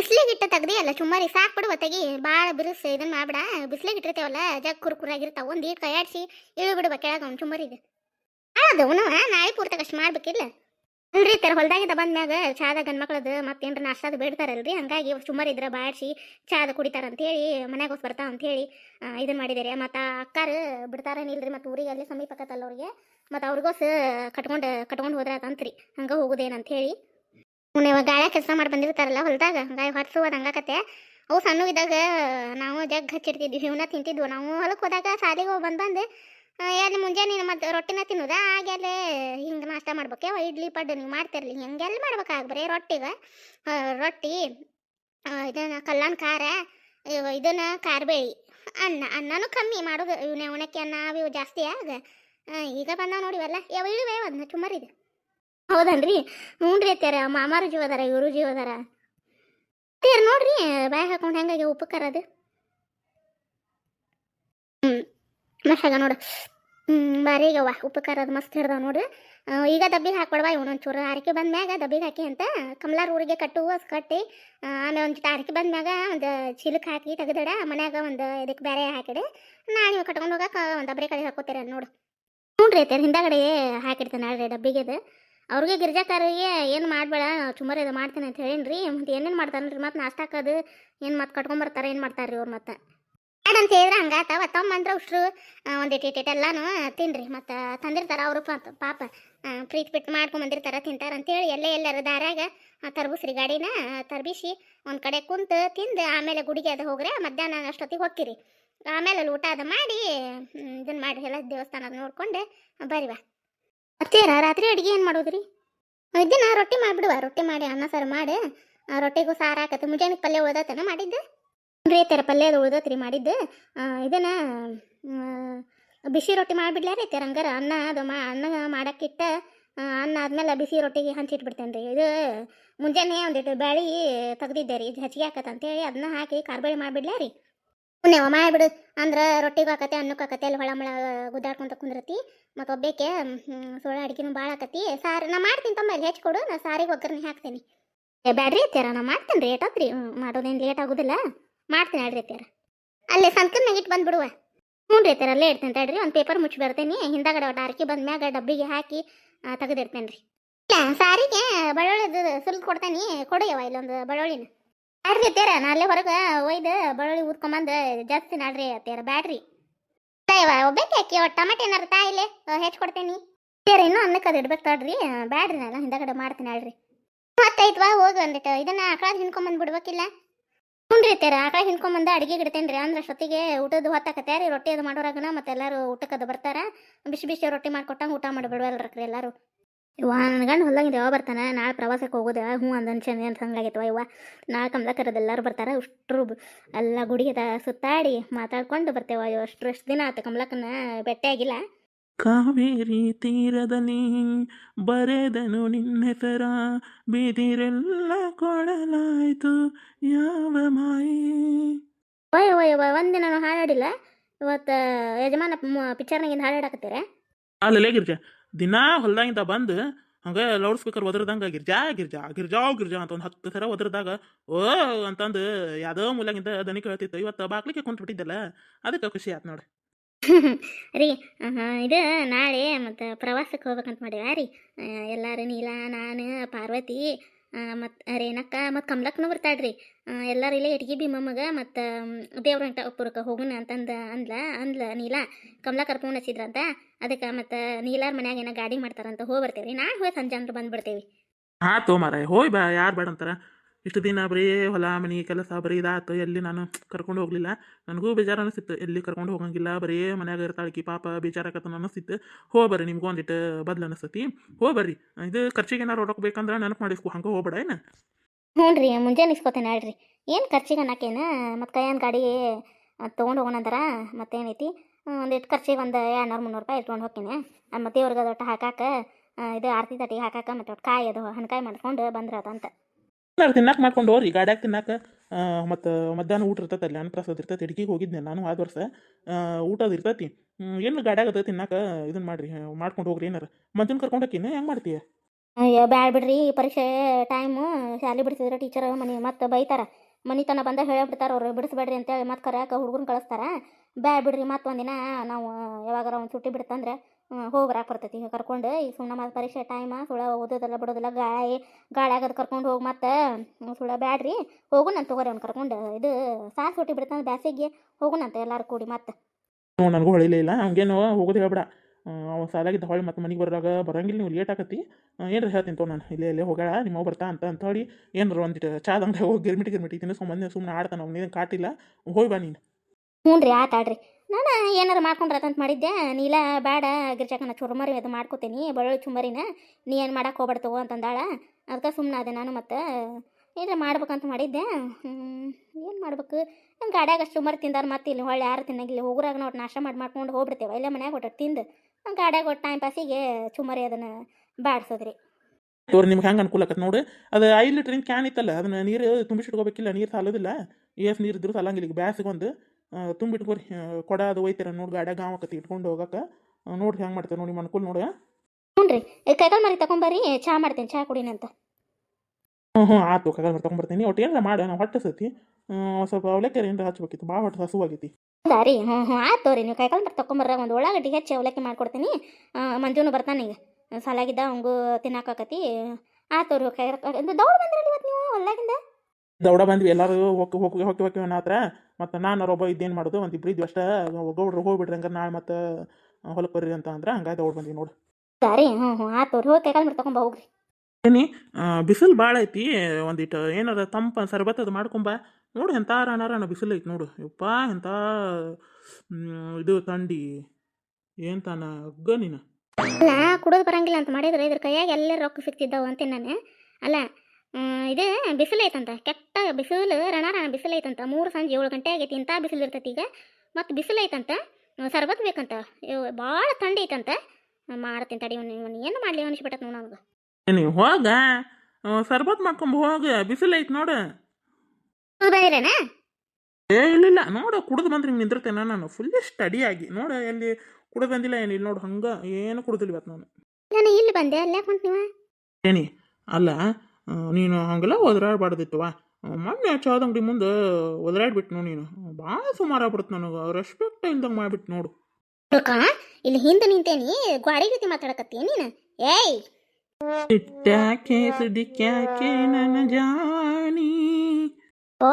ಬಿಸಿಲಿಗೆ ಇಟ್ಟ ತೆಗ್ದಿ ಅಲ್ಲ ಚುಮ್ಮರಿ ಸಾಕ್ ಬಿಡುವ ತೆಗಿ ಭಾಳ ಬಿರುಸು ಇದನ್ನ ಮಾಡ್ಬಿಡ. ಬಿಸಿಲಿಗೆ ಇಟ್ಟಿರ್ತೇವಲ್ಲ, ಜಗ್ ಕುರ್ಕುರಾಗಿರ್ತಾವ ಒಂದು ಈಟ್ ಕೈಯಾಡ್ಸಿ ಇಳು ಬಿಡುವ ಕೆಳಗೆ ಅವ್ನು ಸುಮಾರಿಗೆ ಅದು ಅವನು ನಾಳೆ ಪೂರ್ತಿ ಅಷ್ಟು ಮಾಡ್ಬೇಕಿಲ್ಲ. ಅಲ್ರಿ, ತರ ಹೊಲ್ದಾಗಿದ್ದ ಬಂದ್ಮ್ಯಾಗ ಚಾದ ಗಂಡ್ಮಕ್ಳದ್ದು ಮತ್ತೇನ್ರ ನಾಷ್ಟಾದ ಬೇಡ್ತಾರಲ್ರಿ. ಹಂಗಾಗಿ ಸುಮಾರು ಇದ್ರ ಬಾಡ್ಸಿ ಚಾದ ಕುಡಿತಾರ ಅಂತೇಳಿ ಮನ್ಯಾಗ ಹೋಗಿ ಬರ್ತಾವ ಅಂತೇಳಿ ಇದನ್ನ ಮಾಡಿದಾರೆ. ಮತ್ತು ಅಕ್ಕಾರ ಬಿಡ್ತಾರೇನಿಲ್ರಿ, ಮತ್ತು ಊರಿಗೆ ಅಲ್ಲಿ ಸಮೀಪ ಅವ್ರಿಗೆ ಮತ್ತು ಅವ್ರಿಗೋಸ್ ಕಟ್ಕೊಂಡು ಕಟ್ಕೊಂಡು ಹೋದ್ರ ಅಂತಂತ್ರಿ ಹಂಗೆ ಹೋಗುದೇನಂತ ಹೇಳಿ ನೀವು ಗಾಳ ಕೆಲಸ ಮಾಡಿ ಬಂದಿರ್ತಾರಲ್ಲ ಹೊಲದಾಗ, ಹಂಗಾಗಿ ಹೊಡ್ಸುವುದು ಹಂಗಾಕತ್ತೆ. ಅವು ಸಣ್ಣವಿದ್ದಾಗ, ನಾವು ಜಗ್ ಹಚ್ಚಿರ್ತಿದ್ವಿ ಹಿವ್ನ ತಿಂತಿದ್ವು. ನಾವು ಹೊಲಕ್ಕೆ ಹೋದಾಗ ಹೋಗಿ ಬಂದು ಬಂದು ಎಲ್ಲಿ ಮುಂಜಾನೆ ಮತ್ತು ರೊಟ್ಟಿನ ತಿನ್ನೋದ? ಆಗೆಲ್ಲೇ ಹಿಂಗೆ ನಾಷ್ಟ ಮಾಡ್ಬೇಕು. ಇಡ್ಲಿ, ಪಡ್ಡು, ನೀವು ಮಾಡ್ತಿರ್ಲಿ. ಹಿಂಗೆಲ್ಲ ಮಾಡ್ಬೇಕಾಗ ಬರೀ ರೊಟ್ಟಿಗೆ. ರೊಟ್ಟಿ ಇದನ್ನ ಕಲ್ಲನ್ ಖಾರ ಇದನ್ನ ಖಾರಬೇಳಿ ಅನ್ನ, ಅನ್ನನೂ ಕಮ್ಮಿ ಮಾಡೋದು. ಇವನೇ ಉಣಕ್ಕೆ ಅನ್ನ, ಅವು ಜಾಸ್ತಿ ಆಗ. ಈಗ ಬಂದಾವ ನೋಡಿವಲ್ಲ ಯಾವ ಇಳಿವೆ ಒಂದು ಚುಮ್ಮರಿದೆ ಹೌದನ್ರಿ? ಹ್ಞೂ ರೀ ಅತ್ಯಾರ ಮಾಮಾರು ಜೀವ ಅದಾರ ಇವರು ಜೀವದಾರ. ಅತ್ಯಾರ ನೋಡ್ರಿ, ಬಾಯ್ ಹಾಕೊಂಡು ಹೆಂಗಾಗಿ ಉಪಕಾರ ಅದು. ಹ್ಞೂ ಮಸಾಗ ನೋಡು. ಹ್ಞೂ ಬಾರಿ ಆಗ್ಯವ ಉಪ್ಪು ಅದು, ಮಸ್ತ್ ಹಿಡ್ದಾವ ನೋಡ್ರಿ. ಈಗ ಡಬ್ಬಿಗೆ ಚೂರು ಇವನೊಂಚೂರು ಆರಕೆ ಬಂದ್ಮ್ಯಾಗ ಡಬ್ಬಿಗೆ ಹಾಕಿ ಅಂತ ಕಮಲಾರ ಊರಿಗೆ ಕಟ್ಟು ಹೂವು ಕಟ್ಟಿ ಆಮೇಲೆ ಒಂದು ಬಂದ ಮ್ಯಾಗ ಒಂದು ಚೀಲಕ್ಕೆ ಹಾಕಿ ತೆಗೆದಿಡ, ಮನ್ಯಾಗ ಒಂದು ಇದಕ್ಕೆ ಬೇರೆ ಹಾಕಿಡಿ. ನಾನು ನೀವು ಕಟ್ಕೊಂಡು ಹೋಗಕ್ಕೆ ಒಂದು ಅಬ್ರೆ ಕಡೆ ಹಾಕೋತೀರ ನೋಡು. ನೋಡ್ರಿ ಐತೆ ಹಿಂದಗಡೆ ಹಾಕಿಡ್ತೇನೆ ನಾಳೆ ಡಬ್ಬಿಗೆ ಇದು ಅವ್ರಿಗೆ ಗಿರ್ಜಾಕಾರಿಗೆ ಏನು ಮಾಡಬೇಡ ಸುಮಾರು ಇದು ಮಾಡ್ತೇನೆ ಅಂತ ಹೇಳಿನ್ರಿ. ಮತ್ತು ಏನೇನು ಮಾಡ್ತಾರಲ್ರಿ, ಮತ್ತೆ ನಾಷ್ಟ ಹಾಕೋದು, ಏನು ಮತ್ತೆ ಕಟ್ಕೊಂಬರ್ತಾರೆ ಏನು ಮಾಡ್ತಾರೆ ರೀ ಅವ್ರು ಮತ್ತೆ? ಅಂತ ಹೇಳಿದ್ರೆ ಹಂಗಾತ ತಮ್ಮಂದ್ರೆ ಉಷ್ಟ್ರು ಒಂದು ಇಟ್ಟು ಇಟ್ಟು ಎಲ್ಲಾನು ತಿನ್ರಿ. ಮತ್ತು ತಂದಿರ್ತಾರೆ ಅವರು ಪಾಪ ಪ್ರೀತಿ ಬಿಟ್ಟು ಮಾಡ್ಕೊಂಬಂದಿರ್ತಾರೆ ತಿಂತಾರೆ ಅಂತೇಳಿ ಎಲ್ಲೇ ಎಲ್ಲರ ದಾರ್ಯಾಗ ತರ್ಬಿಸ್ರಿ ಗಾಡಿನ ತರ್ಬಿಸಿ ಒಂದು ಕಡೆ ಕುಂತು ತಿಂದು ಆಮೇಲೆ ಗುಡಿಗೆ ಅದು ಹೋಗ್ರೆ. ಮಧ್ಯಾಹ್ನ ಅಷ್ಟೊತ್ತಿಗೆ ಹೋಗ್ತೀರಿ. ಆಮೇಲೆ ಅಲ್ಲಿ ಊಟ ಅದು ಮಾಡಿ ಇದನ್ನು ಮಾಡಿ. ಎಲ್ಲ ದೇವಸ್ಥಾನ ನೋಡ್ಕೊಂಡು ಬರಿವ ಮತ್ತೇರ ರಾತ್ರಿ ಅಡುಗೆ ಏನು ಮಾಡೋದ್ರಿ? ಇದನ್ನ ರೊಟ್ಟಿ ಮಾಡಿಬಿಡುವ ರೊಟ್ಟಿ ಮಾಡಿ ಅನ್ನ ಸಾರು ಮಾಡಿ ಆ, ರೊಟ್ಟಿಗೂ ಸಾರು ಹಾಕತ್ತೆ ಮುಂಜಾನೆ ಪಲ್ಯ ಉಳ್ದತನ ಮಾಡಿದ್ದೆ. ರೀ ತರ ಪಲ್ಯ ಅದು ಉಳ್ದತ್ರಿ ಮಾಡಿದ್ದು. ಇದನ್ನ ಬಿಸಿ ರೊಟ್ಟಿ ಮಾಡಿಬಿಡ್ಲಾ ರೀ ಹಂಗಾರ? ಅನ್ನ ಅದು ಮಾ ಅನ್ನ ಮಾಡಕ್ಕಿಟ್ಟ ಅನ್ನ ಆದ್ಮೇಲೆ ಬಿಸಿ ರೊಟ್ಟಿಗೆ ಹಂಚಿಟ್ಬಿಡ್ತೇನೆ ರೀ ಇದು ಮುಂಜಾನೆ ಒಂದಿಟ್ಟು ಬ್ಯಾಳಿ ತೆಗ್ದಿದ್ದೆ ರೀ ಹೆಚ್ಚಿಗೆ ಹಾಕತ್ತೆ ಅಂತೇಳಿ ಅದನ್ನ ಹಾಕಿ ಕಾರ್ಬಳಿ ಮಾಡಿಬಿಡ್ಲಾ ರೀ ಪುಣ್ಯವ ಮಾಡಿಬಿಡು. ಅಂದ್ರೆ ರೊಟ್ಟಿಗೂ ಹಾಕತ್ತೆ ಅನ್ನಕ್ಕೆ ಹಾಕತ್ತೆ ಅಲ್ಲಿ ಹೊಳ ಮಳ ಗುದ್ದಾಡ್ಕೊಂತ ಕುಂದ್ರತಿ. ಮತ್ತು ಒಬ್ಬೇಕೆ ಸೋಳ ಅಡಿಕೆನೂ ಭಾಳ ಆಕತಿ. ಸಾರು, ನಾ ಮಾಡ್ತೀನಿ ತಮ್ಮ ಇಲ್ಲಿ ಹೆಚ್ಚಿಕೊಡು ನಾ ಸಾರಿಗೆ ಒಗ್ಗರಣೆ ಹಾಕ್ತೀನಿ. ಏ, ಬ್ಯಾಡ್ರಿ ಅತ್ಯಾರ ನಾ ಮಾಡ್ತೇನೆ ರೇಟ್ ಆತ್ರಿ ಮಾಡೋದೇನು ಲೇಟ್ ಆಗೋದಿಲ್ಲ. ಮಾಡ್ತೀನಿ ಅಡ್ರಿ ಅತ್ಯಾರ ಅಲ್ಲೇ ಸಂಕಲ್ನಾಗ ಇಟ್ಟು ಬಂದ್ಬಿಡುವ. ಹ್ಞೂ ರೀ ಅತ್ಯಾರ ಅಲ್ಲೇ ಇಡ್ತೇನೆ ತಡ್ರಿ, ಒಂದು ಪೇಪರ್ ಮುಚ್ಚಿ ಬರ್ತೀನಿ. ಹಿಂದಾಗಡೆ ಒಟ್ಟು ಬಂದ ಮ್ಯಾಗ ಡಬ್ಬಿಗೆ ಹಾಕಿ ತೆಗೆದಿಡ್ತೇನೆ ರೀ. ಇಲ್ಲ, ಸಾರಿಗೆ ಬಳ್ಳುಳ್ಳಿದು ಸುಲ್ದು ಕೊಡ್ತೇನೆ ಕೊಡಿಯವ ಇಲ್ಲೊಂದು ಬಳ್ಳೊಳ್ಳಿನ ಅಡ್ರಿ ಅತ್ಯಾರ ನಾ ಅಲ್ಲೇ ಹೊರಗೆ ಒಯ್ದು ಬಳ್ಳೊಳ್ಳಿ ಊದ್ಕೊಂಬಂದು ಜಾಸ್ತಿ ನಾಡ್ರಿ ಅತ್ಯಾರ ಬ್ಯಾಡ್ರಿ. ಒಬ್ಬಕ್ಕೆ ಹಾಕಿ ಒಟ್ಟು ಟಮಾಟೆ ಏನಾರು ತಾಯಿಲೆ ಹೆಚ್ಚು ಕೊಡ್ತೇನೆ ಬೇರೆ ಇನ್ನೂ ಅನ್ನಕ್ಕೆ ಅದು ಇಡ್ಬೇಕು ತಡ್ರಿ. ಬ್ಯಾಡ್ರಿ ನಾನು, ಹಿಂದಗಡೆ ಮಾಡ್ತೀನಿ ಹೇಳ್ರಿ. ಮತ್ತೈತ್ವಾ ಹೋಗಿ ಒಂದಿಟ್ಟು ಇದನ್ನ ಆಕಳ ಹಿಂಡ್ಕೊಂಬಂದು ಬಿಡ್ಬೇಕಿಲ್ಲ. ಹ್ಞೂ ತೀರ ಆಕಳ ಹಿಂಡ್ಕೊಂಬಂದು ಅಡಿಗೆ ಇಡ್ತೇನೆ ರೀ ಅಂದ್ರೆ ಅಷ್ಟೊತ್ತಿಗೆ ಊಟದ ಹೊತ್ತಾಕತ್ತೆ ರೀ, ರೊಟ್ಟಿ ಅದು ಮಾಡೋರಾಗನ ಮತ್ತೆ ಎಲ್ಲರೂ ಊಟಕ್ಕೆ ಅದು ಬರ್ತಾರ. ಬಿಸಿ ಬಿಸಿ ರೊಟ್ಟಿ ಮಾಡ್ಕೊಟ್ಟಂಗೆ ಊಟ ಮಾಡಿಬಿಡ್ವಲ್ರಿ ಎಲ್ಲರೂ. ಇವ ನನ್ನ ಗಂಡ ಹೊಲ್ದಾಗಿಂದ ಯಾವ ಬರ್ತಾನೆ ನಾಳೆ ಪ್ರವಾಸಕ್ಕೆ ಹೋಗೋದೆ ಹ್ಞೂ ಅಂದನ್ಶನ್ ಅಂತ ಹಂಗಾಗೈತವ ಇವ ನಾಳೆ ಕಮಲಾಕರದ ಎಲ್ಲರೂ ಬರ್ತಾರೆ ಅಷ್ಟ್ರು ಎಲ್ಲ ಗುಡಿಗೆ ಸುತ್ತಾಡಿ ಮಾತಾಡ್ಕೊಂಡು ಬರ್ತೇವ ಅಷ್ಟು ಅಷ್ಟು ದಿನ ಆಯ್ತು ಕಮಲಕ್ಕನ ಆಗಿಲ್ಲ. ಕಾವೇರಿ ತೀರದಲ್ಲಿ ಬರೆದನು ನಿನ್ನೆಸರ ಬೀದಿರೆಲ್ಲ ಕೊಡಲಾಯ್ತು ಯಾವ ಮಾಯಿ? ಓಯ್ ಓಯ್ ಓಯ್ ಒಂದಿನ ಹಾಡಾಡಿಲ್ಲ. ಇವತ್ತು ಯಜಮಾನ ಪಿಕ್ಚರ್ನಾಗಿಂದ ಹಾಡಾಡಕತ್ತೀರ? ಅಲ್ಲ ಗಿರ್ಜಾ ದಿನಾ ಹೊಲ್ದಾಗಿಂದ ಬಂದು ಹಂಗೆ ಲೌಡ್ ಸ್ಪೀಕರ್ ಒದರ್ದಂಗ ಗಿರ್ಜಾ ಗಿರ್ಜಾ ಗಿರ್ಜಾ ಗಿರ್ಜಾ ಅಂತ ಒಂದು ಹತ್ತು ಸರ ಒದರ್ದಾಗ, ಓ ಅಂತಂದು ಯಾವುದೋ ಮೂಲಾಗಿಂದ ದನಿ ಕೇಳ್ತಿತ್ತು. ಇವತ್ತು ಬಾಕ್ಲಿಕ್ಕೆ ಕುಂತ್ಬಿಟ್ಟಿದ್ದಲ್ಲ, ಅದಕ್ಕೆ ಖುಷಿ ಆಯ್ತು ನೋಡಿ. ರೀ ಇದು ನಾಳೆ ಮತ್ತು ಪ್ರವಾಸಕ್ಕೆ ಹೋಗ್ಬೇಕಂತ ಮಾಡಿ ರೀ. ಎಲ್ಲಾರು ನೀಲಾ, ನಾನು, ಪಾರ್ವತಿ ಮತ್ತು ರೇಣಕ್ಕ ಮತ್ತು ಕಮಲಕ್ಕನೂ ಬರ್ತಾಳ್ರಿ ಎಲ್ಲರೂ ಇಲ್ಲೇ ಇಟ್ಗಿ ಮಮ್ಮಗ ಮತ್ತು ದೇವ್ರ ವೆಂಕಟಪುರಕ್ಕೆ ಹೋಗೋಣ ಅಂತಂದ, ಅಂದ್ಲ ಅಂದ್ಲ ನೀಲಾ, ಕಮಲ ಕರ್ಕೊಂಡು ಹಚ್ಚಿದ್ರಂತ. ಅದಕ್ಕೆ ಮತ್ತು ನೀಲಾರ ಮನ್ಯಾಗ ಏನೋ ಗಾಡಿ ಮಾಡ್ತಾರಂತ ಹೋಗಿ ಬರ್ತೇವೆ ರೀ ಹೋಯ್ ಹೋಗಿ ಸಂಜೆ ಅಂದ್ರೆ ಬಂದ್ಬಿಡ್ತೇವೆ ಹಾ ತೋ ಮಾರಾಯ, ಹೋಯ್ ಬಾ, ಯಾರು ಬೇಡ ಅಂತಾರ. ಇಷ್ಟು ದಿನ ಬರೀ ಹೊಲ, ಮನೆ ಕೆಲಸ ಬರೀ ಇದಾತು ಎಲ್ಲಿ ನಾನು ಕರ್ಕೊಂಡು ಹೋಗಲಿಲ್ಲ. ನನಗೂ ಬೇಜಾರು ಅನಿಸಿತ್ತು ಎಲ್ಲಿ ಕರ್ಕೊಂಡು ಹೋಗಂಗಿಲ್ಲ. ಬರೀ ಮನ್ಯಾಗ ಇರ್ತಾಳಕಿ ಪಾಪ ಬೇಜಾರಾಕತ್ತ ಅನಿಸ್ತಿತ್ತು. ಹೋ ಬರ್ರಿ, ನಿಮ್ಗೂ ಒಂದಿಟ್ಟು ಬದ್ಲು ಅನಿಸ್ತತಿ ಹೋ ಬರ್ರಿ. ಇದು ಖರ್ಚಿಗೆ ಏನಾರು ರೊಕ್ಕ ಬೇಕಂದ್ರೆ ನೆನಪು ಮಾಡಿಸ್ಕೊ, ಹಂಗೆ ಹೋಗ್ಬೇಡ ಏನು? ಹ್ಞೂ ರೀ ಮುಂಜಾನೆ ಇಸ್ಕೋತೇನೆ ಹೇಳ್ರಿ. ಏನು ಖರ್ಚಿಗೆ ಅನ್ನಕ್ಕೇನು ಮತ್ತು ಕೈಯನ್ ಗಾಡಿ ತೊಗೊಂಡು ಹೋಗೋಣ ಅಂತಾರ ಮತ್ತೇನೈತಿ ಒಂದಿಟ್ಟು ಖರ್ಚಿಗೆ ಒಂದು ಎರಡ್ನೂರು, ಮುನ್ನೂರು ರೂಪಾಯಿ ಇಟ್ಕೊಂಡು ಹೋಗ್ತೀನಿ ಮತ್ತು ಇವ್ರಿಗೆ ಅದೊಟ್ಟು ಹಾಕಾಕ ಇದು ಆರತಿ ತಟ್ಟಿಗೆ ಹಾಕಾಕ, ಮತ್ತು ಕಾಯಿ ಅದು ಹಣ್ಕಾಯಿ ಮಾಡ್ಕೊಂಡು ಬಂದ್ರದಂತ ನಾನು ತಿನ್ನಕ್ಕೆ ಮಾಡ್ಕೊಂಡು ಹೋಗ್ರಿ. ಗಾಡ್ಯಾಗ ತಿನ್ನಕ್ಕೆ ಮತ್ತು ಮಧ್ಯಾಹ್ನ ಊಟ ಇರ್ತೈತೆ, ಅಲ್ಲಿ ಅನ್ನಪ್ರಸಾದ ಇರ್ತೈತೆ, ಅಡ್ಗಿಗೆ ಹೋಗಿದ್ದೆ ನಾನು ಆದ ವರ್ಷ. ಊಟದ ಇರ್ತೈತಿ. ಏನು ಗಾಡ್ಯಾಗ ಅದ ತಿನ್ನಕ್ಕೆ ಇದನ್ನ ಮಾಡ್ರಿ ಮಾಡ್ಕೊಂಡು ಹೋಗ್ರಿ ಏನಾರ. ಮಂಜಿನ ಕರ್ಕೊಂಡು ಹೋಗಿನ ಹೆಂಗೆ ಮಾಡ್ತೀಯ? ಅಯ್ಯೋ, ಬ್ಯಾಡ ಬಿಡ್ರಿ ಪರೀಕ್ಷೆ ಟೈಮು ಶಾಲೆ ಬಿಡಿಸಿದ್ರೆ ಟೀಚರ್ ಮನೆ, ಮತ್ತೆ ಬೈತಾರ. ಮನಿತನ ಬಂದ ಹೇಳ್ಬಿಡ್ತಾರ, ಅವ್ರು ಬಿಡಿಸ್ಬೇಡ್ರಿ ಅಂತೇಳಿ ಮತ್ತೆ ಕರೆಯಕ್ಕೆ ಹುಡುಗನ ಕಳಿಸ್ತಾರ. ಬ್ಯಾಡ ಬಿಡ್ರಿ, ಮತ್ತೆ ಒಂದಿನ ನಾವು ಯಾವಾಗಾರ ಒಂದು ಸುಟ್ಟಿ ಬಿಡ್ತಂದ್ರೆ ಹೋಗಿ ಬರಾಕ್ ಬರ್ತೈತಿ. ಕರ್ಕೊಂಡು ಈಗ ಸುಮ್ಮನೆ ಮತ್ತೆ ಪರೀಕ್ಷೆ ಟೈಮ ಸುಳ ಓದೋದಲ್ಲ ಬಿಡೋದಿಲ್ಲ ಗಾಳಿ ಗಾಳಿ ಆಗೋದು ಕರ್ಕೊಂಡು ಹೋಗಿ ಮತ್ತೆ ಸುಳ ಬ್ಯಾಡ್ರಿ. ಹೋಗು ನಾನು ತಗೋರಿ ಅವ್ನು ಕರ್ಕೊಂಡು. ಇದು ಸಾಸ್ ಹೊಟ್ಟಿ ಬಿಡ್ತಂದ್ರೆ ಬ್ಯಾಸಿಗೆ ಹೋಗುನಂತ ಎಲ್ಲರೂ ಕೂಡಿ ಮತ್ತೆ. ನನಗೂ ಹೊಳಿಲೇ ಇಲ್ಲ. ಹಂಗೇನು ಹೋಗೋದು ಹೇಳ್ಬೇಡ. ಅವ ಸಾಲಾಗಿದ್ದ ಹೊಳ್ಳಿ ಮತ್ತೆ ಮನೆಗೆ ಬರೋವಾಗ ಬರಂಗಿಲ್ಲ ನೀವು ಲೇಟ್ ಆಕತಿ ಏನ್ರ ಹೇಳ್ತೀನಿ ತೋ ನಾನು? ಇಲ್ಲೇ ಇಲ್ಲೇ ಹೋಗ್ಯಾಳ ನಿಮ್ಮ ಬರ್ತಾ ಅಂತ ಅಂತ ಹೇಳಿ. ಏನಾರ ಒಂದಿಟ್ಟು ಚಾದ ಅಂಗಡಿ ಹೋಗಿ ಗಿರ್ಮಿಟಿ ಗಿರ್ಮಿಟಿ. ತಿನ್ನಿಸ್ಕೊಂಬಂದು ಸುಮ್ಮನೆ ಆಡ್ತಾನೆ ಅವ್ನು ಏನು ಕಾಟಿಲ್ಲ ಹೋಗಿ ಬಾ ನೀನು. ಹ್ಞೂ ರೀ ಆಟ ಆಡ್ರಿ. ನಾನು, ಏನಾರು ಮಾಡ್ಕೊಂಡ್ರತಂತ ಮಾಡಿದ್ದೆ. ನೀಲ, ಬೇಡ, ಗಿರ್ಜಾಕನ ಚುರುಮರಿ ಅದು ಮಾಡ್ಕೋತೀನಿ, ಬೆಳ್ಳುಳ್ಳಿ ಚುಮ್ಮರಿನ ನೀ ಏನು ಮಾಡಕ್ಕೆ ಹೋಗ್ಬೇಡ ಅಂತಂದಾಳ. ಅದಕ್ಕೆ ಸುಮ್ಮನೆ ಅದೇ ನಾನು ಮತ್ತೆ ಏನಾರ ಮಾಡ್ಬೇಕಂತ ಮಾಡಿದ್ದೆ. ಏನು ಮಾಡ್ಬೇಕು? ನಂಗೆ ಗಾಡ್ಯಾಗ ಚುಮರಿ ತಿಂದಾರ ಮತ್ತೆ ಇಲ್ಲಿ ಹೊಳ್ಳಿ ಯಾರು ತಿನ್ನಂಗಿಲ್ಲ. ಹೋಗುರಾಗ ನಾವು ನಾಶ ಮಾಡಿ ಮಾಡ್ಕೊಂಡು ಹೋಗ್ಬಿಡ್ತೇವೆ. ಇಲ್ಲೇ ಮನ್ಯಾಗ ಒಟ್ಟು ತಿಂದು ನಂಗೆ ಗಾಡ್ಯಾಗ ಒಟ್ಟು ಟೈಮ್ ಪಾಸಿಗೆ ಚುಮರಿ ಅದನ್ನು ಬಾಡ್ಸೋದ್ರಿ. ತೋರಿ ನಿಮ್ಗೆ ಹೆಂಗೆ ಅನುಕೂಲ ಆಕತ್ ನೋಡಿ. ಅದು ಐದು ಲೀಟ್ರಿನ ಕ್ಯಾನ್ ಇತ್ತಲ್ಲ, ಅದನ್ನ ನೀರು ತುಂಬಿಸಿಟ್ಕೋಬೇಕಿಲ್ಲ, ನೀರು ಸಾಲೋದಿಲ್ಲ. ಎಷ್ಟು ನೀರು ಇದ್ರೂ ಸಾಲಂಗಿಲ್ಲ, ಈಗ ಬ್ಯಾಸಿಗೊಂದು. ತುಂಬಿಟ್ಕೋರಿ ಕೊಡ ಅದು ಒಯ್ತೀರ ನೋಡಿ ಗಾಡ್ಯಾಗ ಗಾಂವ್ ಆಕತಿ ಇಟ್ಕೊಂಡು ಹೋಗಕ್ಕೆ ನೋಡ್ರಿ ಹೆಂಗೆ ಮಾಡ್ತಾರೆ ನೋಡಿ ಅನುಕೂಲ ನೋಡಿ ಹ್ಞೂ ರೀ ಕೈಕಾಲು ಮರಿ ತಗೊಂಬರ್ರಿ ಚಹಾ ಮಾಡ್ತೀನಿ ಚಾ ಕುಡಿನಿ ಅಂತ. ಹ್ಞೂ ಹ್ಞೂ ಆತು ಕಗಲ್ ತಗೊಂಬರ್ತೀನಿ. ಒಟ್ಟು ಏನಾರ ಮಾಡ ನಾವು ಹೊಟ್ಟೆ ಸತಿ ಸ್ವಲ್ಪ ಅವಲಕ್ಕಿ ಏನಾರ ಹಚ್ಬೇಕಿತ್ತು ಭಾಳ ಹೊಟ್ಟೆ ಹಸುವಾಗೈತಿ ಹೌದಾ ರೀ ಹ್ಞೂ ಹ್ಞೂ ಆಯ್ತು ರೀ ನೀವು ಕೈಕಾಲು ಮರಿ ತಗೊಂಬರ್ರ ಒಂದು ಉಳ್ಳಾಗಡ್ಡಿ ಹೆಚ್ಚಿ ಅವಲಕ್ಕಿ ಮಾಡ್ಕೊಡ್ತೀನಿ. ಕೊಡ್ತೀನಿ ಮಂಜುನು ಬರ್ತಾನೆ ಈಗ ಸಾಲಾಗಿದ್ದ ಅವಂಗೂ ತಿನ್ನಾಕತಿ ಆಯ್ತು ರೀ ಕೈ ದೌಡ್ ಬಂದ್ರಲ್ಲಿ ಇವತ್ತು ನೀವು ಹೊಲ್ದಾಗಿಂದ? ದೌಡ ಬಂದ್ವಿ ಎಲ್ಲರೂ ಹೋಗಿ ಹೋಗಿ ಹೋಗಿ ಹೋಗಿ ಅನ್ನತ್ರ ಮತ್ತು ನಾನು ಒಬ್ಬ ಇದ್ದೇನು ಮಾಡೋದು? ಒಂದು ಇಬ್ಬರು ಇದ್ವಿ ಅಷ್ಟೇ. ಗೌಡ್ರು ಹೋಗ್ಬಿಡ್ರಿ ಹಂಗಾರೆ ನಾಳೆ ಮತ್ತೆ ಹೊಲಕ್ಕೆ ಬರ್ರಿ ಅಂತ ಅಂದ್ರೆ ಹಂಗಾಗಿ ಓಡ್ ಬಂದೀವಿ ನೋಡಿ. ಸರಿ ಹ್ಞೂ ಹ್ಞೂ ಆಯ್ತು ಹೋಗಿ ಕೈಕಾಲು ಮತ್ತೆ ತಗೊಂಬ ಹೋಗ್ರಿ. ಏನಿ ಬಿಸಿಲು ಭಾಳ ಐತಿ. ಒಂದಿಟ್ಟು ಏನಾರ ತಂಪ ಸರ್ಬತ್ ಅದು ಮಾಡ್ಕೊಂಬ ನೋಡು ಎಂಥ ಅನಾರಣ ಬಿಸಿಲು ಐತಿ ನೋಡು. ಯಪ್ಪ ಎಂಥ ಇದು ತಂಡಿ ಏನು ತಾನ ಅಗ್ಗ ನೀನು? ಅಲ್ಲ ಕುಡಿದು ಬರಂಗಿಲ್ಲ ಅಂತ ಮಾಡಿದ್ರೆ. ಇದ್ರ ಕೈಯಾಗ ಎಲ್ಲ ರೊಕ್ಕ ಸಿಕ್ತಿದ್ದಾವ ಅಂತೀನಿ ನಾನು. ಅಲ್ಲ ಇದು ಬಿಸಿಲು ಐತಂತ. ಕೆಟ್ಟ ಬಿಸಿಲು ರಣ ರಣ ಬಿಸಿಲು ಐತಂತ. ಮೂರು ಸಂಜೆ ಏಳು ಗಂಟೆ ಆಗೈತಿ ಇಂಥ ಬಿಸಿಲು ಇರ್ತೈತಿ ಈಗ. ಮತ್ತು ಬಿಸಿಲು ಐತಂತ. ಸರ್ಬತ್ ಬೇಕಂತ. ಭಾಳ ಥಂಡಿ ಐತಂತ. ಮಾಡ್ತೀನಿ ತಡಿ ಇವನು ಏನು ಮಾಡಲಿ ಅನಿಸ್ಬಿಟ್ಟತ್ ನೋಡಿ ನನಗೆ. ಏನಿ ಹೋಗ. ಸರ್ಬತ್ ಮಾಡ್ಕೊಂಬ ಹೋಗ. ಬಿಸಿಲು ಐತಿ ನೋಡು. ಬಂದಿರೇನಾ ಏ ಇಲ್ಲ ನೋಡು ಕುಡಿದು ಬಂದ್ರೆ ಹಿಂಗೆ ನಿಂದಿರ್ತೇನೆ ನಾನು. ಫುಲ್ ಸ್ಟಡಿ ಆಗಿ. ನೋಡು ಎಲ್ಲಿ ಕುಡಿದು ಬಂದಿಲ್ಲ ಏನಿಲ್ಲ ನೋಡು. ಹಂಗೆ ಏನು ಕುಡಿದಿಲ್ಲ ಇವತ್ತು ನಾನು. ನಾನು ಇಲ್ಲಿ ಬಂದೆ. ಅಲ್ಲೇ ಕುಂತ ನೀವು? ಏನಿ ಅಲ್ಲ ನೀನು ಹಂಗೆಲ್ಲ ಒದರಾಡ್ಬಾರ್ದಿತ್ತವ ಮೊನ್ನೆ ಚಾದ ಅಂಗಡಿ ಮುಂದೆ ಒದರಾಡ್ಬಿಟ್ಟು ನೋಡು ನೀನು. ಭಾಳ ಸುಮಾರು ಆಗ್ಬಿಡುತ್ತೆ ನನಗೆ. ರೆಸ್ಪೆಕ್ಟ್ ಇಲ್ದಂಗೆ ಮಾಡ್ಬಿಟ್ಟು ನೋಡು. ಇಲ್ಲಿ ಹಿಂದೆ ನಿಂತೇನಿ ಗಾಡಿ ಜೊತೆ ಮಾತಾಡಕತ್ತೀನಿ ನೀನು. ಏಯ್! ಇಟ್ಟಾಕೆ ಸುದಿಕ್ಯಾಕೆ ನನ್ನ ಜಾಣಿ. ಓ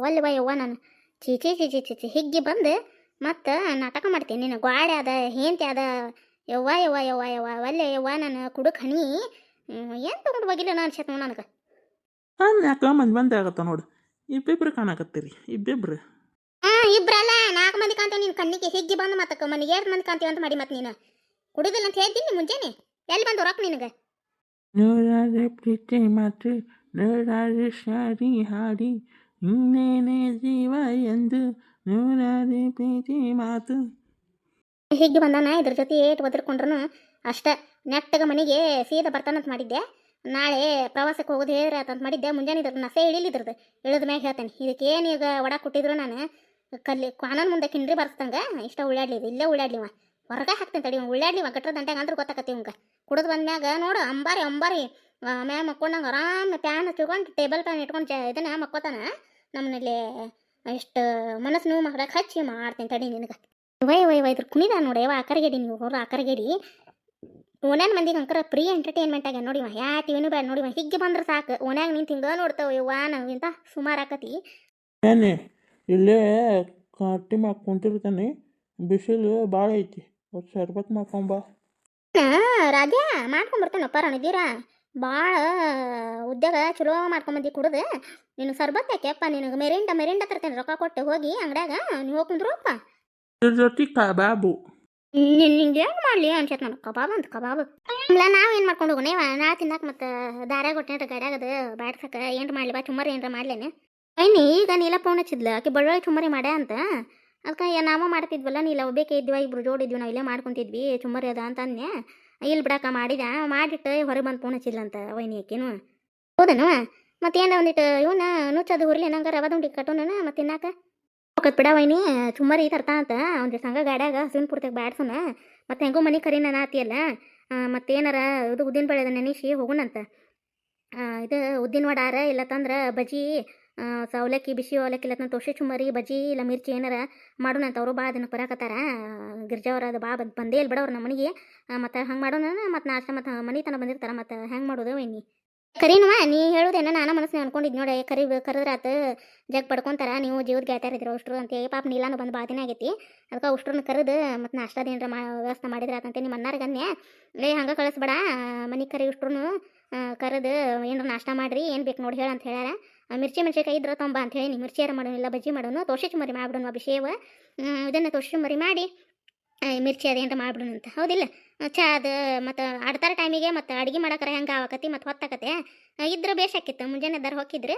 ಒಲ್ಲೆ ಬೈ ಯವ್ವ ನಾನು. ಚೀಚಿ ಚೀಚಿ ಚೀಚಿ ಹಿಗ್ಗಿ ಬಂದು ಮತ್ತೆ ನಾಟಕ ಮಾಡ್ತೀನಿ ನೀನು. ಗ್ವಾಡೆ ಅದ ಹೇಂತಿ ಅದ ಯವ್ವ ಯವ್ವ ಯವ್ವ ಯವ್ವ ಒಲ್ಲೆ ಯವ್ವ ನಾನು ಕುಡುಕ್ ಹಣಿ ಏನು ತೊಗೊಂಡು ಹೋಗಿಲ್ಲ ನಾನು ಅನ್ಸತ್ ನನಗೆ? ಹಾಂ ಯಾಕೆ ಮಂದಿ ಮಂದಿ ಆಗತ್ತ ನೋಡು. ಇಬ್ಬಿಬ್ರು ಕಾಣಕತ್ತೀರಿ ಇಬ್ಬಿಬ್ರು. ಹಾಂ ಇಬ್ರಲ್ಲ ನಾಲ್ಕು ಮಂದಿ ಕಾಣ್ತೇವೆ ನಿನ್ನ ಕಣ್ಣಿಗೆ ಹಿಗ್ಗಿ ಬಂದು ಮತ್ತೆ ಮನೆಗೆ ಎರಡು ಮಂದಿ ಕಾಣ್ತೀವಿ ಅಂತ ಮಾಡಿ ಮತ್ತೆ ನೀನು. ಕುಡಿದಿಲ್ಲ ಅಂತ ಹೇಳ್ತೀನಿ ಮುಂಜಾನೆ? ಎಲ್ಲಿ ಬಂದು ರೊಕ್ಕ ನಿನಗೆ? ನೂರಾರು ಪ್ರೀತಿ ಮಾತು ನೂರಾರು ಶಾರಿ ಹಾಡಿ ಇನ್ನೇನೇ ಜೀವ ಎಂದು ನೂರಾರು ಪ್ರೀತಿ ಮಾತು. ಹಿಗ್ಗಿ ಬಂದಾನ? ಇದ್ರ ಜೊತೆ ಏಟ್ ಒದರ್ಕೊಂಡ್ರು ಅಷ್ಟ. ನೆಟ್ಟಗ ಮನೆಗೆ ಸೀದಾ ಬರ್ತಾನಂತ ಮಾಡಿದ್ದೆ. ನಾಳೆ ಪ್ರವಾಸಕ್ಕೆ ಹೋಗೋದು ಹೇಳಿದ್ರೆ ಅಂತ ಮಾಡಿದ್ದೆ. ಮುಂಜಾನೆ ಇದ್ರದ್ದು ನಸೆ ಇಳಿಲಿದ್ರದ್ದು ಇಳಿದ ಮ್ಯಾಗ ಹೇಳ್ತೇನೆ. ಇದಕ್ಕೆ ಏನು ಈಗ ಒಡ ಕೊಟ್ಟಿದ್ರು ನಾನು. ಕಲ್ಲಿ ಕ್ವಾನನ್ ಮುಂದೆ ಕಿಂಡ್ರಿ ಬರ್ಸ್ತಂಗ ಇಷ್ಟ ಉಳ್ಳಾಡ್ಲಿ ಇಲ್ಲೇ ಉಳ್ಳಾಡ್ಲಿವ ಹೊರಗೆ ಹಾಕ್ತೇನೆ ತಡಿ ಉಳ್ಳಾಡ್ಲಿವ ಗಟ್ರ ದಂಟ್ಯಾಗ ಅಂದ್ರೆ ಗೊತ್ತಾಕತ್ತಿ ಇವಂಗ. ಕುಡಿದು ಬಂದ್ಮ್ಯಾಗ ನೋಡು, ಅಂಬಾರಿ ಅಂಬಾರಿ. ಮ್ಯಾಗ ಮಕ್ಕೊಂಡಂಗೆ ಆರಾಮ ಪ್ಯಾನ್ ಹಚ್ಕೊಂಡು ಟೇಬಲ್ ಪ್ಯಾನ್ ಇಟ್ಕೊಂಡು ಇದನ್ನ ಮಕ್ಕೋತಾನ. ನಮ್ಮನಲ್ಲಿ ಇಷ್ಟು ಮನಸ್ಸು ನೋವು ಮಾಡಕ್ಕೆ ಹಚ್ಚಿ ಮಾಡ್ತೀನಿ ತಡಿ ನಿನಗೆ. ವೈ ವೈ ವೈ, ಇದ್ರ ಕುಣಿದ ನೋಡಿ. ಯಾವ ಆಕರಗೇಡಿ ನೀವು. ಹೊರ ಆಕರಗೇಡಿ ಓನ್ಯಾನ ಮಂದಿಗೆ ಅಂಕರ ಪ್ರೀ ಎಂಟರ್ಟೈನ್ಮೆಂಟ್ ಆಗ್ಯಾನ ನೋಡಿವ ಯಾ ಟಿವಿನೂ ಬೇಡ ನೋಡಿವ ಹಿಗ್ಗೆ ಬಂದ್ರೆ ಸಾಕು. ಓನ್ಯಾಗ ನಿಂತು ಹಿಂಗೆ ನೋಡ್ತಾವ ಯವ್ವ ನಾವಿಂತ ಸುಮಾರು ಆಕತಿ. ಏನೇ ಇಲ್ಲೇ ಕಟ್ಟಿ ಮ್ಯಾಗ ಕುಂತಿರ್ತಾನೆ. ಬಿಸಿಲು ಭಾಳ ಐತಿ. ಒಂದು ಶರ್ಬತ್ ಮಾಡ್ಕೊಂಬ ರಾಧ್ಯ ಮಾಡ್ಕೊಂಬರ್ತಾನಪ್ಪ ರಣದೀರ ಭಾಳ ಉದ್ಯೋಗ ಚಲೋ ಮಾಡ್ಕೊಂಬಂದಿ ಕುಡ್ದು. ನೀನು ಸರ್ಬತ್ ಯಾಕೆಪ್ಪ ನಿನಗೆ ಮೆರಿಂಡ ಮೆರಿಂಡ ತರ್ತೇನೆ ರೊಕ್ಕ ಕೊಟ್ಟು ಹೋಗಿ ಅಂಗಡ್ಯಾಗ. ನೀವು ಹೋಗಿ ಕುಂದ್ರಪ್ಪ ಜೊತೆ ಕಬಾಬು. ನಿಂಗೆ ಏನು ಮಾಡ್ಲಿ? ಅನ್ಸತ್ ನನಗೆ ಕಬಾಬ್ ಅಂತ ಕಬಾಬ್. ಇಲ್ಲ ನಾವು ಏನು ಮಾಡ್ಕೊಂಡು ಹೋಗೋಣ? ನಾ ತಿನ್ನಕ್ಕೆ ಮತ್ತು ದಾರ್ಯಾಗ ಹೊಟ್ಟೆ ಗಾಡ್ಯಾಗ ಅದು ಬ್ಯಾಡ್ಸಕ್ಕೆ ಏನು ಮಾಡಲಿ, ಬಾ ಚುಮ್ಮರಿ ಏನಾರ ಮಾಡ್ಲೇನೆ. ಐನಿ ಈಗ ನೀಲ ಫೋನ್ ಹಚ್ಚಿದ್ಲ. ಆಕೆ ಬಳ್ಳೊಳಗೆ ಚುಮ್ಮರಿ ಮಾಡ್ಯಾ ಅಂತ. ಅದಕ್ಕೆ ನಾವ ಮಾಡ್ತಿದ್ವಲ್ಲ ನೀಲ ಒಬ್ಬೇಕೆ ಇದ್ವಿ, ಇಬ್ರು ಜೋಡಿದ್ವಿ ನಾವು ಇಲ್ಲೇ ಮಾಡ್ಕೊಂತಿದ್ವಿ, ಚುಮ್ಮರಿ ಅದ ಅಂತ ಅಂದೆ ಇಲ್ಲಿ ಬಿಡಾಕ ಮಾಡಿದ ಮಾಡಿಟ್ಟು ಹೊರಗೆ ಬಂದು ಫೋನ್ ಹಚ್ಚಿದ್ಲಂತ ವೈನಿ ಆಕಿನು. ಹೌದನು? ಮತ್ತೇನ ಒಂದಿಟ್ಟು ಇವನ್ನ ನುಚ್ಚದು ಹುರ್ಲಿ ನಂಗೆ ರವಾ ಉಂಡಿ ಕಟ್ಟೋಣ ಮತ್ತೆ ತಿನ್ನಾಕ? ಹೋಗತ್ ಬಿಡ ವೈನಿ ಈ ತರ್ತಾ ಅಂತ. ಅವ್ನ ಸಂಘ ಗಾಡ್ಯಾಗ ಹಸುವಿನ ಪೂರ್ತಿಗೆ ಬ್ಯಾಡ್ಸೋಣ ಮತ್ತೆ ಹೆಂಗೋ ಮನೆ ಕರಿನ ಆತಿಯಲ್ಲ ಮತ್ತೇನಾರ ಇದು ಉದ್ದಿನ ಬೆಳೆದ ನೆನೆಸಿ ಹೋಗೋಣಂತ ಇದು ಉದ್ದಿನ ವಡಾರ ಇಲ್ಲ ತಂದ್ರೆ ಬಜ್ಜಿ ಸವಲಕ್ಕಿ ಬಿಸಿ ಅವಲಕ್ಕಿ, ಇಲ್ಲ ತೋಷಿ ಚುಮ್ಮರಿ, ಬಜ್ಜಿ, ಇಲ್ಲ ಮಿರ್ಚಿ ಏನಾರ ಮಾಡೋಣ ಅಂತ ಅವರು ಭಾಳ ದಿನಕ್ಕೆ ಬರಾಕತ್ತಾರ. ಗಿರ್ಜಾವ್ರ ಅದು ಭಾಳ ಬಂದು ಇಲ್ಲ ಬಿಡವ್ರು ನಮ್ಮ ಮನೆಗೆ ಮತ್ತು ಹಂಗೆ ಮಾಡೋಣ ಮತ್ತು ನಾಷ್ಟ ಮತ್ತು ಮನೆ ತನಕ ಬಂದಿರ್ತಾರೆ, ಮತ್ತು ಹೆಂಗೆ ಮಾಡೋದು ವೈನಿ? ಕರೀನುವ ನೀ ಹೇಳುದೇನ ನಾನು ಮನಸ್ಸಿನ ಅನ್ಕೊಂಡಿದ್ ನೋಡಿ ಕರಿ ಕರೆದ್ರಾತ ಜಗ್ ಪಡ್ಕೊಂತಾರ, ನೀವು ಜೀವದ ಇದ್ದರು ಉಷ್ಟ್ರು ಅಂತ ಹೇಳಿ, ಪಾಪ ನೀಲಾನು ಬಂದು ಭಾಳ ದಿನ ಆಗೈತಿ ಅದಕ್ಕೆ ಉಷ್ಟ್ರನ್ನ ಕರೆದು ಮತ್ತು ನಾಷ್ಟದ ಏನರ ಮಾ ವ್ಯವಸ್ಥೆ ಮಾಡಿದ್ರೆ ಆತಂತೆ ನಿಮ್ಮ ಅನ್ನಾರ ಗನ್ಯ, ಏ ಹಂಗೆ ಕಳಿಸ್ಬೇಡ, ಮನೆ ಕರಿ ಇಷ್ಟ್ರು ಕರೆದು ಏನರ ನಾಷ್ಟ ಮಾಡ್ರಿ, ಏನು ಬೇಕು ನೋಡಿ ಹೇಳ ಅಂತ ಹೇಳ್ಯಾರ ಮಿರ್ಚಿ ಮೆಣಸಿನ್ಕಾಯಿ ಇದ್ರೆ ತೊಂಬ ಅಂತ ಹೇಳಿ ಮಿರ್ಚಿಯಾರ ಮಾಡೋಣ ಇಲ್ಲ ಬಜ್ಜಿ ಮಾಡೋಣ ತೋಷಿ ಮರಿ ಮಾಡ್ಬಿಡೋಣ ಅಭಿಷೇವ ಇದನ್ನು ತೋಷಿ ಮರಿ ಮಾಡಿ ಮಿರ್ಚಿ ಅದೇನರ ಮಾಡ್ಬಿಡೋಣ ಅಂತ, ಹೌದಿಲ್ಲ? ಚಾ ಅದು ಮತ್ತು ಆಡ್ತಾರ ಟೈಮಿಗೆ ಮತ್ತು ಅಡುಗೆ ಮಾಡಕ್ರ ಹೆಂಗೆ ಆವಕತಿ ಮತ್ತು ಹೊತ್ತಾಕತೆ. ಇದ್ರೆ ಬೇಷಾಕಿತ್ತು ಮುಂಜಾನೆ ದಾರ ಹೋಗಿದ್ರೆ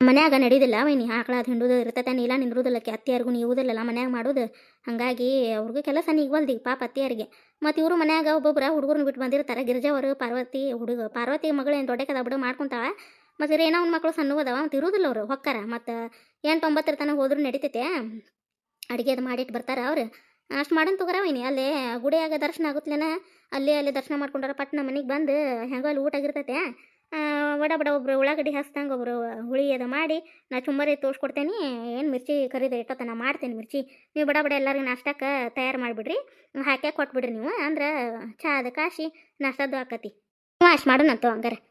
ಮನ್ಯಾಗ ನಡೀದಿಲ್ಲ ವೈನಿ ಆಕಳ ಅದು ಹಿಂಡುದು ಇರ್ತೈತೆ, ನೀಲ ನಿಂದ್ರುದಿಲ್ಲ ಅತ್ತಿಯಾರಿಗೂ ನೀವುದಿಲ್ಲಲ್ಲ ಮನ್ಯಾಗ ಮಾಡೋದು. ಹಾಗಾಗಿ ಅವ್ರಿಗೂ ಕೆಲಸ ನೀಗ್ವಲ್ದಿ ಪಾಪ ಅತ್ತಿಯರಿಗೆ. ಮತ್ತು ಇವರು ಮನ್ಯಾಗ ಒಬ್ಬೊಬ್ಬರ ಹುಡುಗರು ಬಿಟ್ಟು ಬಂದಿರ್ತಾರೆ, ಗಿರಿಜಾವರು, ಪಾರ್ವತಿ ಹುಡುಗ, ಪಾರ್ವತಿ ಮಗಳು ಏನು ದೊಡ್ಡಕದ ಬಿಡು ಮಾಡ್ಕೊಂತಾವ. ಮತ್ತು ಏನೋ ಒಂದು ಮಕ್ಕಳು ಸಣ್ಣ ಅದಾವ ಅಂತ ಇರುವುದಿಲ್ಲ ಅವರು, ಹೊಕ್ಕಾರ. ಮತ್ತು ಎಂಟು ಒಂಬತ್ತರ ತನಕ ಹೋದ್ರೂ ನಡೀತೈತೆ. ಅಡುಗೆ ಅದು ಮಾಡಿಟ್ಟು ಬರ್ತಾರೆ ಅವ್ರು. ಅಷ್ಟು ಮಾಡೋಣ ತಗೋರ ವೈನಿ ಅಲ್ಲೇ ಗುಡಿಯಾಗ ದರ್ಶನ ಆಗುತ್ತಲೇನ ಅಲ್ಲೇ ಅಲ್ಲೇ ದರ್ಶನ ಮಾಡ್ಕೊಂಡಾರ ಪಟ್ನ ಮನೆಗೆ ಬಂದು ಹೆಂಗೋ ಅಲ್ಲಿ ಊಟ ಆಗಿರ್ತೈತೆ. ಬಡ ಬಡ ಒಬ್ರು ಉಳ್ಳಾಗಡ್ಡಿ ಹಸ್ದಂಗೆ ಒಬ್ಬರು ಹುಳಿ ಅದು ಮಾಡಿ ನಾ ಚುಮ್ಮರಿ ತೋರಿಸ್ಕೊಡ್ತೇನೆ. ಏನು ಮಿರ್ಚಿ ಕರಿದೆ ಇಟ್ಟತ್ತ ನಾ ಮಾಡ್ತೇನೆ ಮಿರ್ಚಿ. ನೀವು ಬಡ ಬಡ ಎಲ್ಲರಿಗೂ ನಾಷ್ಟಕ್ಕೆ ತಯಾರು ಮಾಡಿಬಿಡ್ರಿ. ಹಾಕ್ಯಾಕೆ ಕೊಟ್ಬಿಡ್ರಿ ನೀವು. ಅಂದ್ರೆ ಚಾ ಅದು ಕಾಶಿ, ನಾಷ್ಟದ್ದು ಆಕತಿ. ಅಷ್ಟು ಮಾಡೋಣಂತು ಹಂಗಾರೆ.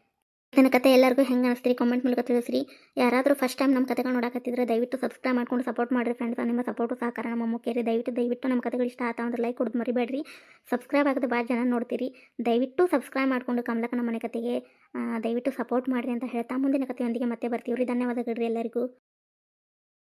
ನನ್ನ ಕತೆ ಎಲ್ಲರಿಗೂ ಹೆಂಗೆ ಅನಿಸ್ತೀರಿ? ಕಾಮೆಂಟ್ ಮೂಲಕ ತಿಳಿಸ್ರಿ. ಯಾರಾದರೂ ಫಸ್ಟ್ ಟೈಮ್ ನಮ್ಮ ಕತೆಗಳು ನೋಡಕತ್ತಿದ್ರೆ ದಯವಿಟ್ಟು ಸಬ್ಸ್ಕ್ರೈಬ್ ಮಾಡ್ಕೊಂಡು ಸಪೋರ್ಟ್ ಮಾಡಿರಿ ಫ್ರೆಂಡ್ಸ್ ನಿಮ್ಮ ಸಪೋರ್ಟು ಸಹಕಾರ ನಮ್ಮ ಮುಖ್ಯರಿ ದಯವಿಟ್ಟು ದಯವಿಟ್ಟು ನಮ್ಮ ಕತೆಗಳು ಇಷ್ಟ ಆತ ಅಂದ್ರೆ ಲೈಕ್ ಕೊಡೋದು ಮರಿಬೇಡ್ರಿ. ಸಬ್ಸ್ಕ್ರೈಬ್ ಆಗೋದು ಭಾಳ ಜನ ನೋಡ್ತೀರಿ. ದಯವಿಟ್ಟು ಸಬ್ಸ್ಕ್ರೈಬ್ ಮಾಡಿಕೊಂಡು ಕಮಲಕ್ಕನ ಮನೆ ಕತೆಗೆ ದಯವಿಟ್ಟು ಸಪೋರ್ಟ್ ಮಾಡಿರಿ ಅಂತ ಹೇಳ್ತಾ ಮುಂದಿನ ಕಥೆಯೊಂದಿಗೆ ಮತ್ತೆ ಬರ್ತೀವಿ ರೀ ಧನ್ಯವಾದಗಳು ರೀ ಎಲ್ಲರಿಗೂ.